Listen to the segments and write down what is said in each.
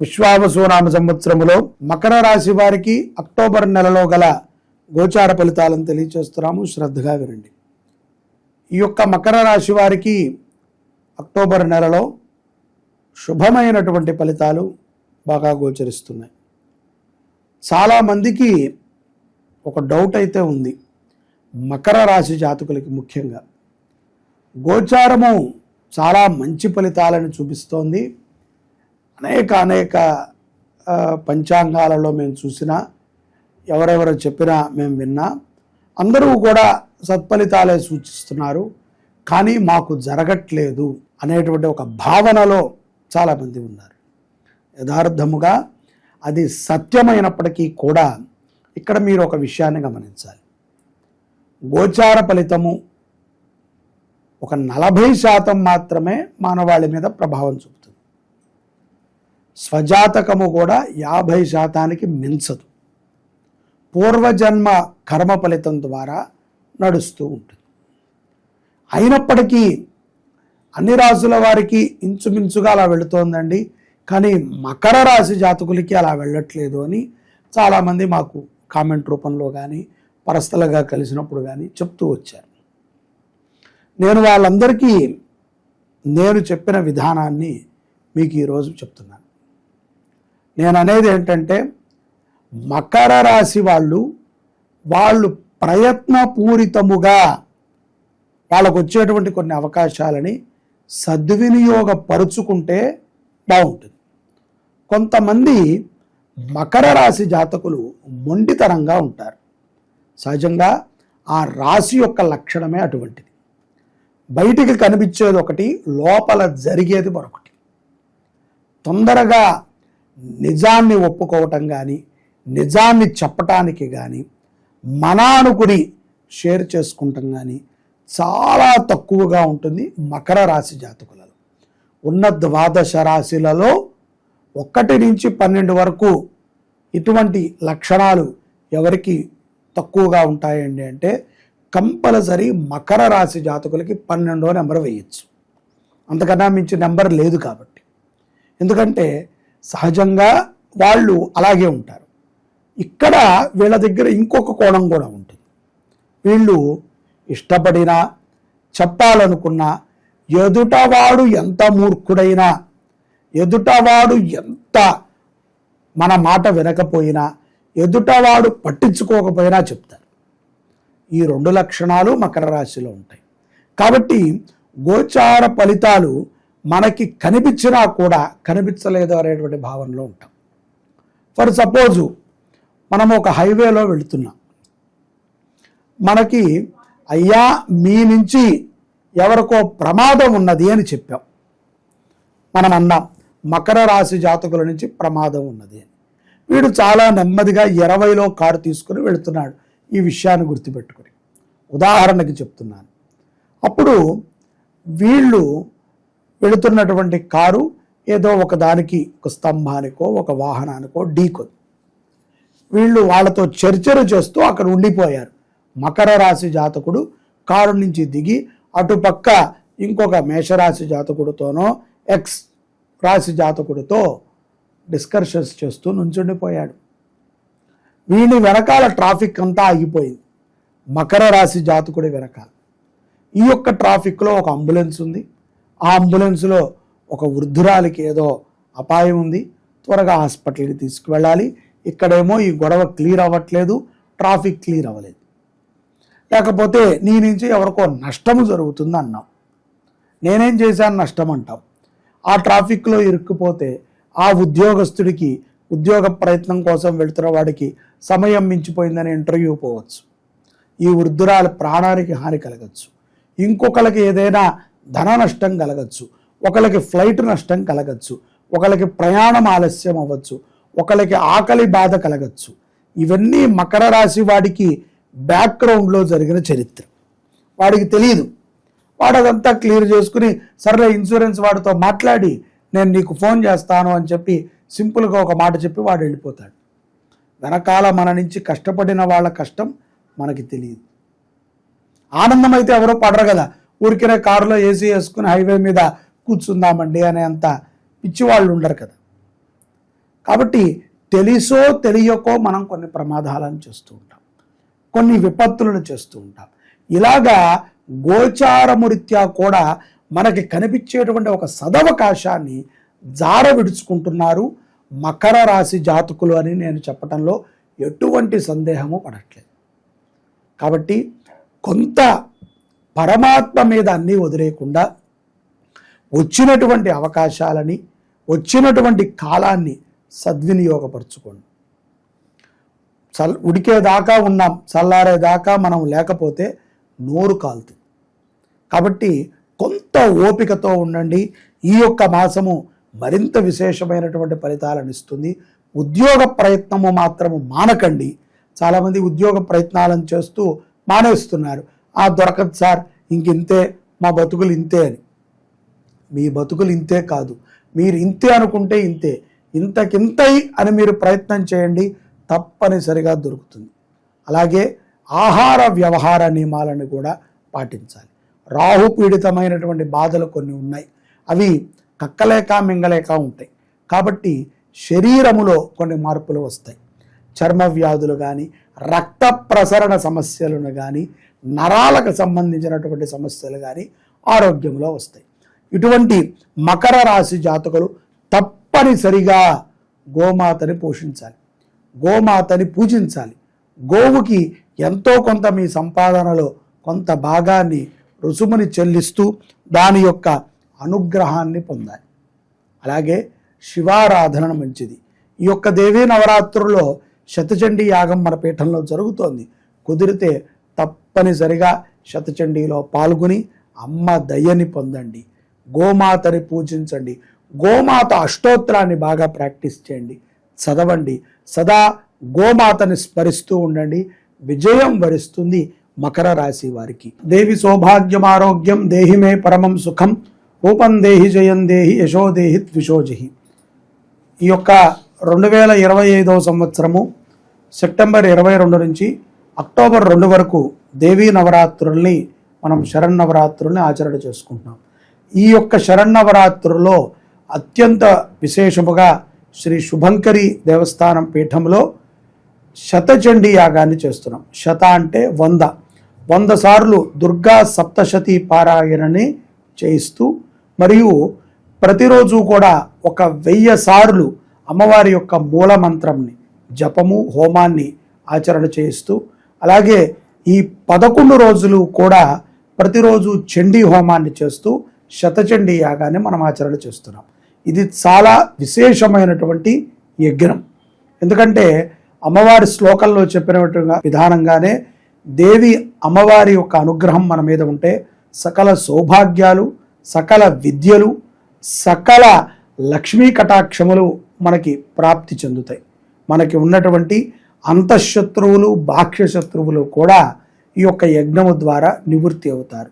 విశ్వావసునామ సంవత్సరములో మకర రాశి వారికి అక్టోబర్ నెలలో గల గోచార ఫలితాలను తెలియచేస్తున్నాము. శ్రద్ధగా వినండి. ఈ యొక్క మకర రాశి వారికి అక్టోబర్ నెలలో శుభమైనటువంటి ఫలితాలు బాగా గోచరిస్తున్నాయి. చాలామందికి ఒక డౌట్ అయితే ఉంది. మకర రాశి జాతకులకి ముఖ్యంగా. గోచారము చాలా మంచి ఫలితాలను చూపిస్తోంది. అనేక అనేక పంచాంగాలలో మేము చూసినా ఎవరెవరు చెప్పినా మేము విన్నా అందరూ కూడా సత్ఫలితాలే సూచిస్తున్నారు. కానీ మాకు జరగట్లేదు అనేటువంటి ఒక భావనలో చాలామంది ఉన్నారు. యథార్థముగా అది సత్యమైనప్పటికీ కూడా ఇక్కడ మీరు ఒక విషయాన్ని గమనించాలి. గోచార ఫలితము ఒక నలభై శాతం మాత్రమే మానవాళి మీద ప్రభావం చూపుతుంది. స్వజాతకము కూడా యాభై శాతానికి మించదు. పూర్వజన్మ కర్మ ఫలితం ద్వారా నడుస్తూ ఉంటుంది. అయినప్పటికీ అన్ని రాసుల వారికి ఇంచుమించుగా అలా వెళుతోందండి. కానీ మకర రాశి జాతకులకి అలా వెళ్ళట్లేదు అని చాలామంది మాకు కామెంట్ రూపంలో కానీ పరస్థలగా కలిసినప్పుడు కానీ చెప్తూ వచ్చారు. నేను వాళ్ళందరికీ నేను చెప్పిన విధానాన్ని మీకు ఈరోజు చెప్తున్నాను. నేను అనేది ఏంటంటే మకర రాశి వాళ్ళు వాళ్ళు ప్రయత్నపూరితముగా వాళ్ళకు వచ్చేటువంటి కొన్ని అవకాశాలని సద్వినియోగపరుచుకుంటే బాగుంటుంది. కొంతమంది మకర రాశి జాతకులు మొండితనంగా ఉంటారు. సహజంగా ఆ రాశి యొక్క లక్షణమే అటువంటిది. బయటికి కనిపించేది ఒకటి లోపల జరిగేది మరొకటి. తొందరగా నిజాన్ని ఒప్పుకోవటం కానీ నిజాన్ని చెప్పటానికి కానీ మనానుకుని షేర్ చేసుకుంటాం కానీ చాలా తక్కువగా ఉంటుంది మకర రాశి జాతకులలో. ఉన్న ద్వాదశ రాశిలలో ఒకటి నుంచి పన్నెండు వరకు ఇటువంటి లక్షణాలు ఎవరికి తక్కువగా ఉంటాయండి అంటే కంపల్సరీ మకర రాశి జాతకులకి పన్నెండో నెంబర్ వేయచ్చు. అంతకన్నా మించి నెంబర్ లేదు కాబట్టి. ఎందుకంటే సహజంగా వాళ్ళు అలాగే ఉంటారు. ఇక్కడ వీళ్ళ దగ్గర ఇంకొక కోణం కూడా ఉంటుంది. వీళ్ళు ఇష్టపడినా చెప్పాలనుకున్నా ఎదుటవాడు ఎంత మూర్ఖుడైనా ఎదుటవాడు ఎంత మన మాట వినకపోయినా ఎదుటవాడు పట్టించుకోకపోయినా చెప్తారు. ఈ రెండు లక్షణాలు మకర రాశిలో ఉంటాయి. కాబట్టి గోచార ఫలితాలు మనకి కనిపించినా కూడా కనిపించలేదు అనేటువంటి భావనలో ఉంటాం. ఫర్ సపోజు మనం ఒక హైవేలో వెళుతున్నాం. మనకి అయ్యా మీ నుంచి ఎవరికో ప్రమాదం ఉన్నది అని చెప్పాం. మనం అన్నాం మకర రాశి జాతకుల నుంచి ప్రమాదం ఉన్నది అని. వీడు చాలా నెమ్మదిగా ఇరవైలో కారు తీసుకుని వెళుతున్నాడు ఈ విషయాన్ని గుర్తుపెట్టుకుని. ఉదాహరణకి చెప్తున్నాను. అప్పుడు వీళ్ళు వెళుతున్నటువంటి కారు ఏదో ఒక దానికి ఒక స్తంభానికో ఒక వాహనానికో ఢీకొంది వీళ్ళు వాళ్ళతో చర్చలు చేస్తూ అక్కడ ఉండిపోయారు. మకర రాశి జాతకుడు కారు నుంచి దిగి అటుపక్క ఇంకొక మేషరాశి జాతకుడితోనో ఎక్స్ రాశి జాతకుడితో డిస్కషన్స్ చేస్తూ నుంచుండిపోయాడు. వీని వెనకాల ట్రాఫిక్ అంతా ఆగిపోయింది. మకర రాశి జాతకుడి వెనకాల. ఈ యొక్క ట్రాఫిక్లో ఒక అంబులెన్స్ ఉంది. ఆ అంబులెన్స్లో ఒక వృద్ధురాలికి ఏదో అపాయం ఉంది. త్వరగా హాస్పిటల్కి తీసుకువెళ్ళాలి. ఇక్కడేమో ఈ గొడవ క్లియర్ అవ్వట్లేదు. ట్రాఫిక్ క్లియర్ అవ్వలేదు. లేకపోతే నీ నుంచి ఎవరికో నష్టము జరుగుతుంది అన్నాం. నేనేం చేశాను? నష్టం అంటాం. ఆ ట్రాఫిక్లో ఇరుక్కుపోతే ఆ ఉద్యోగస్తుడికి ఉద్యోగ ప్రయత్నం కోసం వెళుతున్న వాడికి సమయం మించిపోయిందని ఇంటర్వ్యూ పోవచ్చు. ఈ వృద్ధురాల ప్రాణానికి హాని కలగచ్చు. ఇంకొకరికి ఏదైనా ధన నష్టం కలగచ్చు. ఒకరికి ఫ్లైట్ నష్టం కలగచ్చు. ఒకరికి ప్రయాణం ఆలస్యం అవ్వచ్చు. ఒకరికి ఆకలి బాధ కలగచ్చు. ఇవన్నీ మకర రాశి వాడికి బ్యాక్గ్రౌండ్లో జరిగిన చరిత్ర. వాడికి తెలియదు వాడు అదంతా క్లియర్ చేసుకుని సర్లే ఇన్సూరెన్స్ వాడితో మాట్లాడి నేను నీకు ఫోన్ చేస్తాను అని చెప్పి సింపుల్గా ఒక మాట చెప్పి వాడు వెళ్ళిపోతాడు. వెనకాల మన నుంచి కష్టపడిన వాళ్ళ కష్టం మనకి తెలియదు ఆనందం అయితే ఎవరో పడరు కదా. ఊరికినే కారులో ఏసీ వేసుకుని హైవే మీద కూర్చుందామండి అనే అంత పిచ్చివాళ్ళు ఉండరు కదా. కాబట్టి తెలిసో తెలియకో మనం కొన్ని ప్రమాదాలను చేస్తూ ఉంటాం. కొన్ని విపత్తులను చేస్తూ ఉంటాం. ఇలాగా గోచారమురీత్యా కూడా మనకి కనిపించేటువంటి ఒక సదవకాశాన్ని జార విడుచుకుంటున్నారు మకర రాశి జాతకులు అని నేను చెప్పడంలో ఎటువంటి సందేహము పడట్లేదు. కాబట్టి కొంత పరమాత్మ మీద అన్నీ వదిలేయకుండా వచ్చినటువంటి అవకాశాలని వచ్చినటువంటి కాలాన్ని సద్వినియోగపరచుకోండి. చల్ ఉడికేదాకా ఉన్నాం చల్లారేదాకా మనం లేకపోతే నోరు కాలుతుంది. కాబట్టి కొంత ఓపికతో ఉండండి. ఈ యొక్క మాసము మరింత విశేషమైనటువంటి ఫలితాలను ఇస్తుంది. ఉద్యోగ ప్రయత్నము మాత్రము మానకండి. చాలామంది ఉద్యోగ ప్రయత్నాలను చేస్తూ మానేస్తున్నారు. ఆ దొరకదు సార్ ఇంకింతే మా బతుకులు ఇంతే అని. మీ బతుకులు ఇంతే కాదు మీరు ఇంతే అనుకుంటే ఇంతే. ఇంతకింతై అని మీరు ప్రయత్నం చేయండి తప్పనిసరిగా దొరుకుతుంది. అలాగే ఆహార వ్యవహార నియమాలను కూడా పాటించాలి. రాహు పీడితమైనటువంటి బాధలు కొన్ని ఉన్నాయి. అవి కక్కలేక మింగలేక ఉంటాయి. కాబట్టి శరీరములో కొన్ని మార్పులు వస్తాయి. చర్మ వ్యాధులు కానీ రక్త ప్రసరణ సమస్యలను కానీ నరాలకు సంబంధించినటువంటి సమస్యలు కానీ ఆరోగ్యంలో వస్తాయి. ఇటువంటి మకర రాశి జాతకులు తప్పనిసరిగా గోమాతని పోషించాలి. గోమాతని పూజించాలి. గోవుకి ఎంతో కొంత మీ సంపాదనలో కొంత భాగాన్ని రుసుముని చెల్లిస్తూ దాని యొక్క అనుగ్రహాన్ని పొందాలి. అలాగే శివారాధన మంచిది. ఈ యొక్క దేవీ నవరాత్రుల్లో శతచండీ యాగం మన పీఠంలో జరుగుతోంది. కుదిరితే తప్పనిసరిగా శతచండీలో పాల్గొని అమ్మ దయ్యని పొందండి. గోమాతని పూజించండి. గోమాత అష్టోత్తరాన్ని బాగా ప్రాక్టీస్ చేయండి. చదవండి. సదా గోమాతని స్మరిస్తూ ఉండండి. విజయం వరిస్తుంది మకర రాశి వారికి. దేవి సౌభాగ్యం ఆరోగ్యం దేహిమే పరమం సుఖం. రూపం దేహి జయం దేహి యశోదేహి ద్విషోజహి ఈ యొక్క రెండు వేల ఇరవై ఐదవ సంవత్సరము సెప్టెంబర్ ఇరవై రెండు నుంచి అక్టోబర్ రెండు వరకు దేవీ నవరాత్రుల్ని మనం శరన్నవరాత్రుల్ని ఆచరణ చేసుకుంటున్నాం. ఈ యొక్క శరన్నవరాత్రుల్లో అత్యంత విశేషముగా శ్రీ శుభంకరి దేవస్థానం పీఠంలో శతచండీ యాగాన్ని చేస్తున్నాం. శత అంటే వంద. వంద సార్లు దుర్గా సప్తశతి పారాయణని చేయిస్తూ మరియు ప్రతిరోజు కూడా ఒక వెయ్యి సార్లు అమ్మవారి యొక్క మూల మంత్రంని జపము హోమాన్ని ఆచరణ చేయిస్తూ అలాగే ఈ పదకొండు రోజులు కూడా ప్రతిరోజు చండీ హోమాన్ని చేస్తూ శతచండీ యాగాన్ని మనం ఆచరణ చేస్తున్నాం. ఇది చాలా విశేషమైనటువంటి యజ్ఞం. ఎందుకంటే అమ్మవారి శ్లోకంలో చెప్పిన విధానంగానే దేవి అమ్మవారి యొక్క అనుగ్రహం మన మీద ఉంటే సకల సౌభాగ్యాలు సకల విద్యలు సకల లక్ష్మీ కటాక్షములు మనకి ప్రాప్తి చెందుతాయి. మనకి ఉన్నటువంటి అంతఃశత్రువులు బాహ్య శత్రువులు కూడా ఈ యొక్క యజ్ఞము ద్వారా నివృత్తి అవుతారు.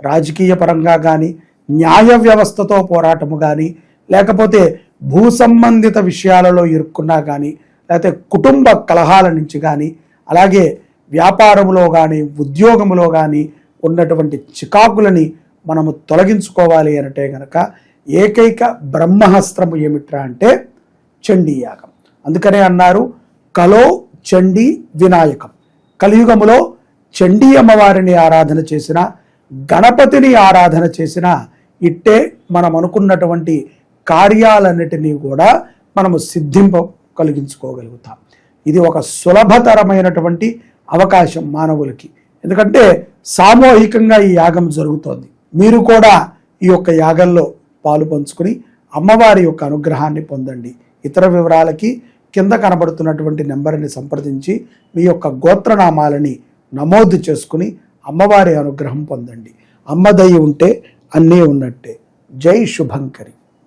రాజకీయ పరంగా కానీ న్యాయ వ్యవస్థతో పోరాటము కానీ లేకపోతే భూ సంబంధిత విషయాలలో ఇరుక్కున్నా కానీ లేకపోతే కుటుంబ కలహాల నుంచి కానీ అలాగే వ్యాపారములో కానీ ఉద్యోగములో కానీ ఉన్నటువంటి చికాకులని మనము తొలగించుకోవాలి అంటే గనక ఏకైక బ్రహ్మహస్త్రము ఏమిట్రా అంటే చండీయాగం. అందుకనే అన్నారు కలో చండీ వినాయకం. కలియుగములో చండీ అమ్మవారిని ఆరాధన చేసిన గణపతిని ఆరాధన చేసిన ఇట్టే మనం అనుకున్నటువంటి కార్యాలన్నిటినీ కూడా మనము సిద్ధింప కలిగించుకోగలుగుతాం. ఇది ఒక సులభతరమైనటువంటి అవకాశం మానవులకి. ఎందుకంటే సామూహికంగా ఈ యాగం జరుగుతోంది. మీరు కూడా ఈ యొక్క యాగంలో పాలు పంచుకుని అమ్మవారి యొక్క అనుగ్రహాన్ని పొందండి. ఇతర వివరాలకి కింద కనబడుతున్నటువంటి నెంబర్ని సంప్రదించి మీ యొక్క గోత్రనామాలని నమోదు చేసుకుని అమ్మవారి అనుగ్రహం పొందండి. అమ్మదయ్యి ఉంటే అన్నీ ఉన్నట్టే. జై శుభంకరి.